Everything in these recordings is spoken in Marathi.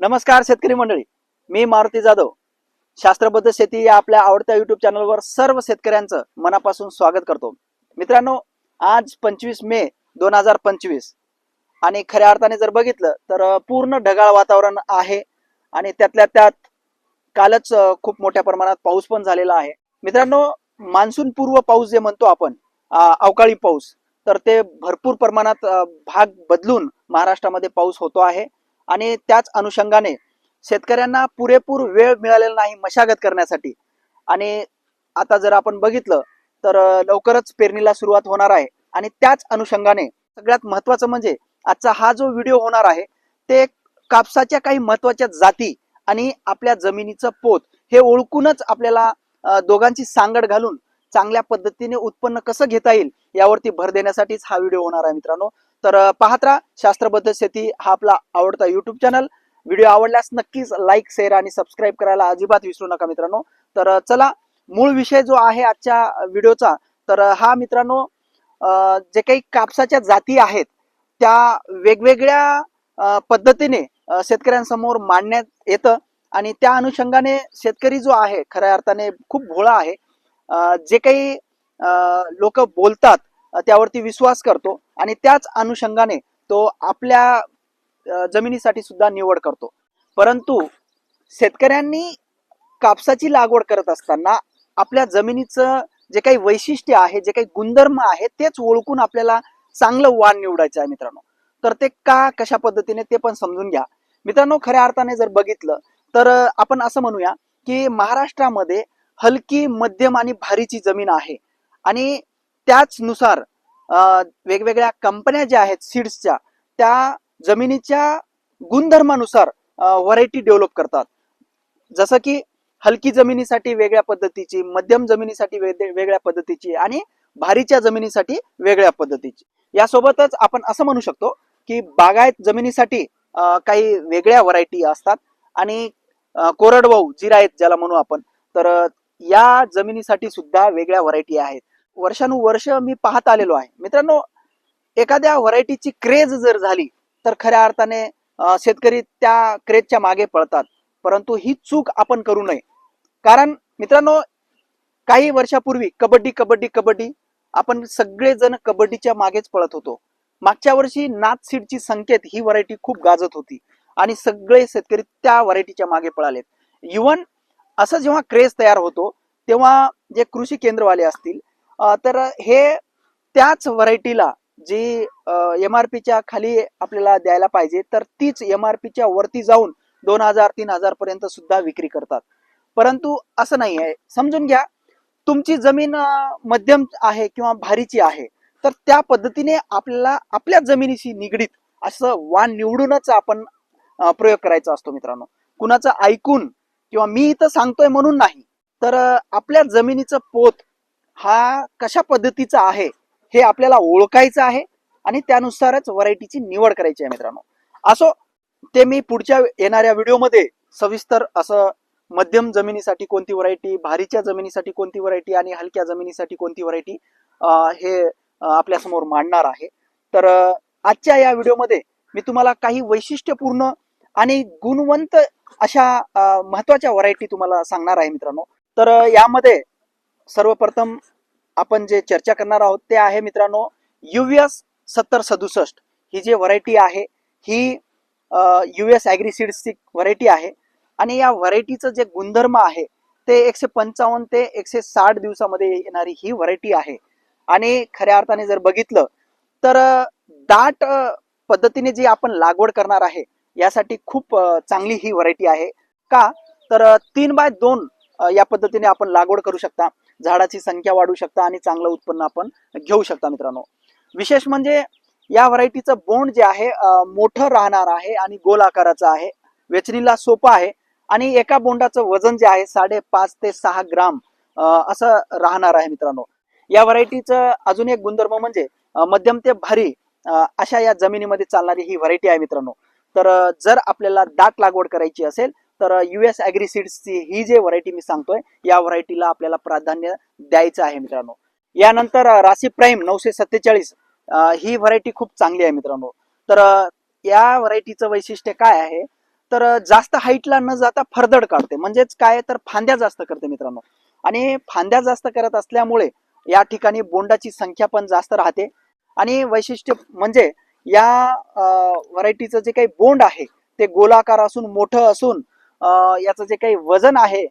नमस्कार शेतकरी मंडळी. मी मारुती जाधव. शास्त्रबद्ध शेती या आपल्या आवडत्या युट्यूब चॅनलवर सर्व शेतकऱ्यांचं मनापासून स्वागत करतो. मित्रांनो आज पंचवीस मे दोन हजार पंचवीस. आणि खऱ्या अर्थाने जर बघितलं तर पूर्ण ढगाळ वातावरण आहे आणि त्यातल्या त्यात कालच खूप मोठ्या प्रमाणात पाऊस पण झालेला आहे. मित्रांनो मान्सून पूर्व पाऊस जे म्हणतो आपण अवकाळी पाऊस तर ते भरपूर प्रमाणात भाग बदलून महाराष्ट्रामध्ये पाऊस होतो आहे. आणि त्याच अनुषंगाने शेतकऱ्यांना पुरेपूर वेळ मिळालेला नाही मशागत करण्यासाठी. आणि आता जर आपण बघितलं तर लवकरच पेरणीला सुरुवात होणार आहे. आणि त्याच अनुषंगाने सगळ्यात महत्वाचं म्हणजे आजचा हा जो व्हिडिओ होणार आहे ते कापसाच्या काही महत्त्वाच्या जाती आणि आपल्या जमिनीचं पोत हे ओळखूनच आपल्याला दोघांची सांगड घालून चांगल्या पद्धतीने उत्पन्न कसं घेता येईल यावरती भर देण्यासाठीच हा व्हिडिओ होणार आहे मित्रांनो. तर पाहत राहा. शास्त्रबद्ध शेती हा आपला आवडता युट्यूब चॅनल व्हिडिओ आवडल्यास नक्कीच लाईक शेअर आणि सबस्क्राईब करायला अजिबात विसरू नका मित्रांनो. तर चला मूळ विषय जो आहे आजच्या व्हिडिओचा तर हा मित्रांनो जे काही कापसाच्या जाती आहेत त्या वेगवेगळ्या पद्धतीने शेतकऱ्यांसमोर मांडण्यात येतं आणि त्या अनुषंगाने शेतकरी जो आहे खऱ्या अर्थाने खूप भोळा आहे. जे काही लोक बोलतात त्यावरती विश्वास करतो आणि त्याच अनुषंगाने तो आपल्या जमिनीसाठी सुद्धा निवड करतो. परंतु शेतकऱ्यांनी कापसाची लागवड करत असताना आपल्या जमिनीचं जे काही वैशिष्ट्य आहे जे काही गुणधर्म आहे तेच ओळखून आपल्याला चांगलं वाण निवडायचं आहे मित्रांनो. तर ते का कशा पद्धतीने ते पण समजून घ्या. मित्रांनो खऱ्या अर्थाने जर बघितलं तर आपण असं म्हणूया की महाराष्ट्रामध्ये हलकी मध्यम आणि भारीची जमीन आहे. आणि त्याचनुसार वेगवेगळ्या कंपन्या ज्या आहेत सीड्सच्या त्या जमिनीच्या गुणधर्मानुसार व्हरायटी डेव्हलप करतात. जसं की हलकी जमिनीसाठी वेगळ्या पद्धतीची मध्यम जमिनीसाठी वेगळ्या पद्धतीची आणि भारीच्या जमिनीसाठी वेगळ्या पद्धतीची. यासोबतच आपण असं म्हणू शकतो की बागायत जमिनीसाठी काही वेगळ्या व्हरायटी असतात आणि कोरडवाऊ कोरडवाहू जिरायत ज्याला म्हणू आपण तर या जमिनीसाठी सुद्धा वेगळ्या व्हरायटी आहेत. वर्षानुवर्ष मी पाहत आलेलो आहे. मित्रांनो एखाद्या व्हरायटीची क्रेज जर झाली तर खऱ्या अर्थाने शेतकरी त्या क्रेजच्या मागे पळतात. परंतु ही चूक आपण करू नये. कारण मित्रांनो काही वर्षापूर्वी कबड्डी कबड्डी कबड्डी आपण सगळेजण कबड्डीच्या मागेच पळत होतो. मागच्या वर्षी नाथ सीडची संकेत ही व्हरायटी खूप गाजत होती आणि सगळे शेतकरी त्या व्हरायटीच्या मागे पळालेत. इवन असं जेव्हा क्रेज तयार होतो तेव्हा जे कृषी केंद्रवाले असतील तर हे त्याच व्हरायटीला जी एम आर पीच्या खाली आपल्याला द्यायला पाहिजे तर तीच एम आर पीच्या वरती जाऊन दोन हजार तीन हजार पर्यंत सुद्धा विक्री करतात. परंतु असं नाही आहे. समजून घ्या तुमची जमीन मध्यम आहे किंवा भारीची आहे तर त्या पद्धतीने आपल्याला आपल्या जमिनीशी निगडीत असं वाण निवडूनच आपण प्रयोग करायचा असतो मित्रांनो. कुणाचं ऐकून किंवा मी इथं सांगतोय म्हणून नाही तर आपल्या जमिनीचं पोत हा कशा पद्धतीचा आहे हे आपल्याला ओळखायचं आहे आणि त्यानुसारच व्हरायटीची निवड करायची आहे मित्रांनो. असो ते मी पुढच्या येणाऱ्या व्हिडिओमध्ये सविस्तर असं मध्यम जमिनीसाठी कोणती व्हरायटी भारीच्या जमिनीसाठी कोणती व्हरायटी आणि हलक्या जमिनीसाठी कोणती व्हरायटी हे आपल्यासमोर मांडणार आहे. तर आजच्या या व्हिडिओमध्ये मी तुम्हाला काही वैशिष्ट्यपूर्ण आणि गुणवंत अशा महत्त्वाच्या व्हरायटी तुम्हाला सांगणार आहे मित्रांनो. तर यामध्ये सर्वप्रथम आपण जे चर्चा करणार आहोत ते आहे मित्रांनो युएस सत्तर सदुसष्ट. ही जी व्हरायटी आहे ही युएस ॲग्रिसिड्सची व्हरायटी आहे. आणि या व्हरायटीचं जे गुणधर्म आहे ते एकशे पंचावन्न ते एकशे साठ दिवसामध्ये येणारी ही व्हरायटी आहे. आणि खऱ्या अर्थाने जर बघितलं तर दाट पद्धतीने जी आपण लागवड करणार आहे यासाठी खूप चांगली ही व्हरायटी आहे. का? तर तीन बाय दोन या पद्धतीने आपण लागवड करू शकता. झाडाची संख्या वाढू शकता आणि चांगलं उत्पन्न आपण घेऊ शकता मित्रांनो. विशेष म्हणजे या व्हरायटीचं बोंड जे आहे मोठं राहणार आहे आणि गोल आकाराचं आहे वेचणीला सोपं आहे आणि एका बोंडाचं वजन जे आहे साडेपाच ते सहा ग्राम अं, असं राहणार आहे मित्रांनो. या व्हरायटीचं अजून एक गुणधर्म म्हणजे मध्यम ते भारी अशा या जमिनीमध्ये चालणारी ही व्हरायटी आहे मित्रांनो. तर जर आपल्याला दाट लागवड करायची असेल तर युएस ॲग्रिसीड्सची ही जे व्हरायटी मी सांगतोय या व्हरायटीला आपल्याला प्राधान्य द्यायचं आहे मित्रांनो. यानंतर अं, राशी प्राईम नऊशे सत्तेचाळीस ही व्हरायटी खूप चांगली आहे मित्रांनो. तर या व्हरायटीचं वैशिष्ट्य काय आहे? तर जास्त हाईटला न जाता फरदड काढते. म्हणजेच काय? तर फांद्या जास्त करते मित्रांनो. आणि फांद्या जास्त करत असल्यामुळे या ठिकाणी बोंडाची संख्या पण जास्त राहते. आणि वैशिष्ट्य म्हणजे या व्हरायटीचं जे काही बोंड आहे ते गोलाकार असून मोठं असून याचं जे काही वजन आहे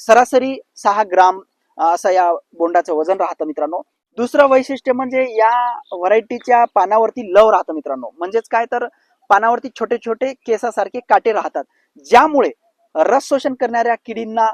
सरासरी सहा ग्राम असं या बोंडाचं वजन राहतं मित्रांनो. दुसरं वैशिष्ट्य म्हणजे या व्हरायटीच्या पानावरती लव राहतं मित्रांनो. म्हणजेच काय तर पानावरती छोटे छोटे केसासारखे काटे राहतात. ज्यामुळे रस शोषण करणाऱ्या किडींना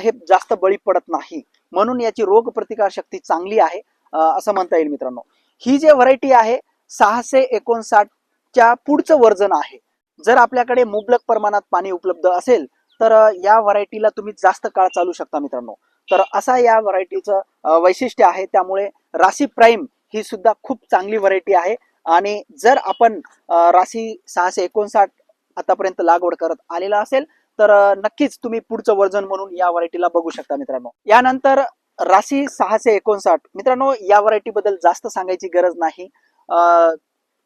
हे जास्त बळी पडत नाही. म्हणून याची रोग प्रतिकार शक्ती चांगली आहे असं म्हणता येईल मित्रांनो. ही जे व्हरायटी आहे सहाशे एकोणसाठच्या पुढचं वर्जन आहे. जर आपल्याकडे मुबलक प्रमाणात पाणी उपलब्ध असेल तर या व्हरायटीला तुम्ही जास्त काळ चालू शकता मित्रांनो. तर असा या व्हरायटीचं वैशिष्ट्य आहे. त्यामुळे राशी प्राईम ही सुद्धा खूप चांगली व्हरायटी आहे. आणि जर आपण राशी सहाशे एकोणसाठ आतापर्यंत लागवड करत आलेला असेल तर नक्कीच तुम्ही पुढचं वर्जन म्हणून या व्हरायटीला बघू शकता मित्रांनो. यानंतर राशी सहाशे एकोणसाठ. मित्रांनो या व्हरायटी बद्दल जास्त सांगायची गरज नाही.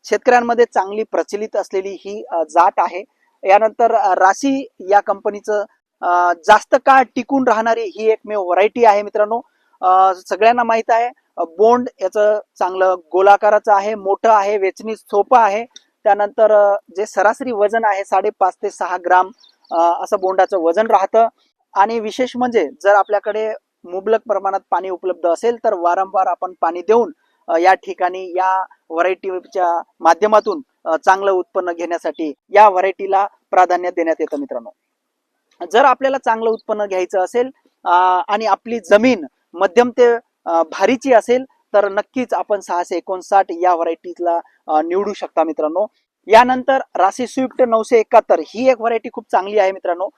शेतकऱ्यांमध्ये चांगली प्रचलित असलेली ही जात आहे. यानंतर राशी या कंपनीचं जास्त काळ टिकून राहणारी ही एकमेव व्हरायटी आहे मित्रांनो. सगळ्यांना माहीत आहे बोंड याचं चांगलं गोलाकाराचं आहे मोठं आहे वेचणी सोपं आहे. त्यानंतर जे सरासरी वजन आहे साडेपाच ते सहा ग्राम असं बोंडाचं वजन राहतं. आणि विशेष म्हणजे जर आपल्याकडे मुबलक प्रमाणात पाणी उपलब्ध असेल तर वारंवार आपण पाणी देऊन या ठिकाणी या व्हरायटीच्या माध्यमातून चांगलं उत्पन्न घेण्यासाठी या व्हरायटीला प्राधान्य देण्यात येतं मित्रांनो. जर आपल्याला चांगलं उत्पन्न घ्यायचं असेल आणि आपली जमीन मध्यम ते भारीची असेल तर नक्कीच आपण सहाशे एकोणसाठ या व्हरायटीला निवडू शकता मित्रांनो. यानंतर राशी स्विफ्ट नऊशे एकाहत्तर ही एक व्हरायटी खूप चांगली आहे मित्रांनो.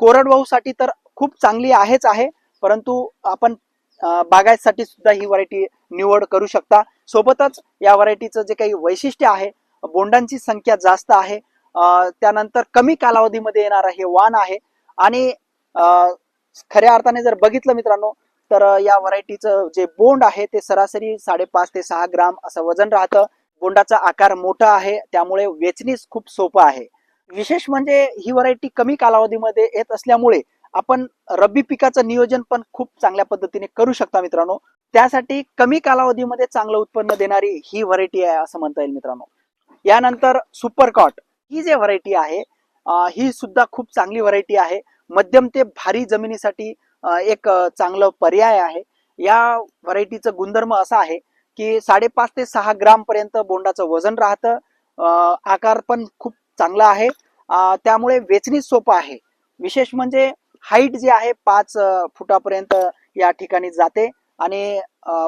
कोरडवाहूसाठी तर खूप चांगली आहेच आहे परंतु आपण बागायतसाठी सुद्धा ही व्हरायटी निवड करू शकता. सोबतच या व्हरायटीचं जे काही वैशिष्ट्य आहे बोंडांची संख्या जास्त आहे. त्यानंतर कमी कालावधीमध्ये येणारं हे वाण आहे. आणि खऱ्या अर्थाने जर बघितलं मित्रांनो तर या व्हरायटीचं जे बोंड आहे ते सरासरी साडेपाच ते सहा ग्राम असं वजन राहतं. बोंडाचा आकार मोठा आहे त्यामुळे वेचणीच खूप सोपं आहे. विशेष म्हणजे ही व्हरायटी कमी कालावधीमध्ये येत असल्यामुळे आपण रब्बी पिकाचं नियोजन पण खूप चांगल्या पद्धतीने करू शकता मित्रांनो. त्यासाठी कमी कालावधीमध्ये चांगलं उत्पन्न देणारी ही व्हरायटी आहे असं म्हणता येईल मित्रांनो. यानंतर सुपर कॉट ही जे व्हरायटी आहे ही सुद्धा खूप चांगली व्हरायटी आहे. मध्यम ते भारी जमिनीसाठी एक चांगलं पर्याय आहे. या व्हरायटीचं गुणधर्म असा आहे की साडेपाच ते सहा ग्राम पर्यंत बोंडाचं वजन राहतं. आकार पण खूप चांगला आहे. त्यामुळे वेचणी सोपं आहे. विशेष म्हणजे हाईट जी आहे पाच फुटापर्यंत या ठिकाणी जाते आणि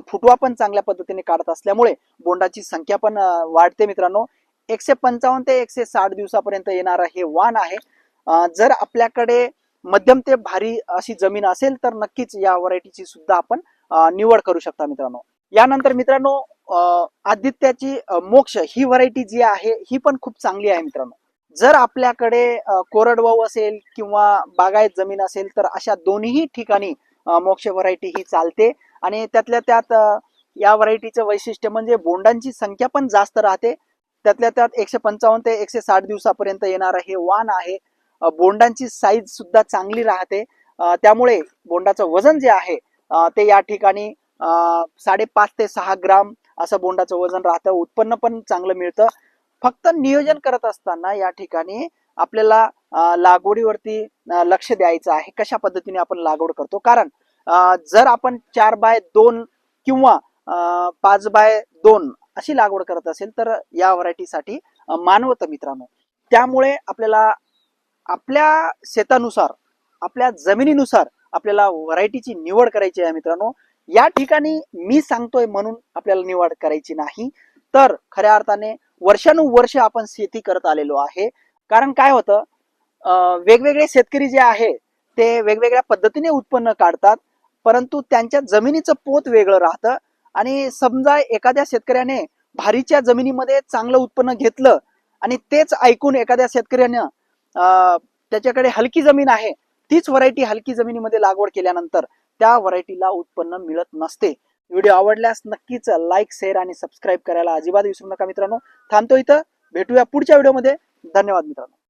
फुटवा पण चांगल्या पद्धतीने काढत असल्यामुळे बोंडाची संख्या पण वाढते मित्रांनो. एकशे पंचावन्न ते एकशे साठ दिवसापर्यंत येणारं हे वाण आहे. जर आपल्याकडे मध्यम ते भारी अशी जमीन असेल तर नक्कीच या व्हरायटीची सुद्धा आपण निवड करू शकता मित्रांनो. यानंतर मित्रांनो आदित्याची मोक्ष ही व्हरायटी जी आहे ही पण खूप चांगली आहे मित्रांनो. जर आपल्याकडे कोरडवाहू असेल किंवा बागायत जमीन असेल तर अशा दोन्ही ठिकाणी मोक्ष व्हरायटी ही चालते. आणि त्यातल्या त्यात या व्हरायटीचं वैशिष्ट्य म्हणजे बोंडांची संख्या पण जास्त राहते. त्यातल्या त्यात एकशे पंचावन्न ते एकशे साठ दिवसापर्यंत येणारं हे वाण आहे. बोंडांची साईज सुद्धा चांगली राहते. त्यामुळे बोंडाचं वजन जे आहे ते या ठिकाणी साडेपाच ते सहा ग्राम असं बोंडाचं वजन राहतं. उत्पन्न पण चांगलं मिळतं. फक्त नियोजन करत असताना या ठिकाणी आपल्याला लागवडीवरती लक्ष द्यायचं आहे. कशा पद्धतीने आपण लागवड करतो? कारण जर आपण चार बाय दोन किंवा पाच बाय दोन अशी लागवड करत असेल तर या व्हरायटीसाठी मानवत मित्रांनो. त्यामुळे आपल्याला आपल्या शेतानुसार आपल्या जमिनीनुसार आपल्याला व्हरायटीची निवड करायची आहे मित्रांनो. या ठिकाणी मी सांगतोय म्हणून आपल्याला निवड करायची नाही. तर खऱ्या अर्थाने वर्षानुवर्ष आपण शेती करत आलेलो आहे. कारण काय होतं वेगवेगळे शेतकरी जे आहे ते वेगवेगळ्या पद्धतीने उत्पन्न काढतात परंतु त्यांच्या जमिनीचं पोत वेगळं राहतं आणि समजा एखाद्या शेतकऱ्याने भारीच्या जमिनीमध्ये चांगलं उत्पन्न घेतलं आणि तेच ऐकून एखाद्या शेतकऱ्यानं अं, त्याच्याकडे हलकी जमीन आहे तीच व्हरायटी हलकी जमिनीमध्ये लागवड केल्यानंतर त्या व्हरायटीला उत्पन्न मिळत नसते. व्हिडिओ आवडल्यास नक्कीच लाईक शेअर आणि सबस्क्राईब करायला अजिबात विसरू नका मित्रांनो. थांबतो इथं. भेटूया पुढच्या व्हिडिओमध्ये धन्यवाद मित्रांनो.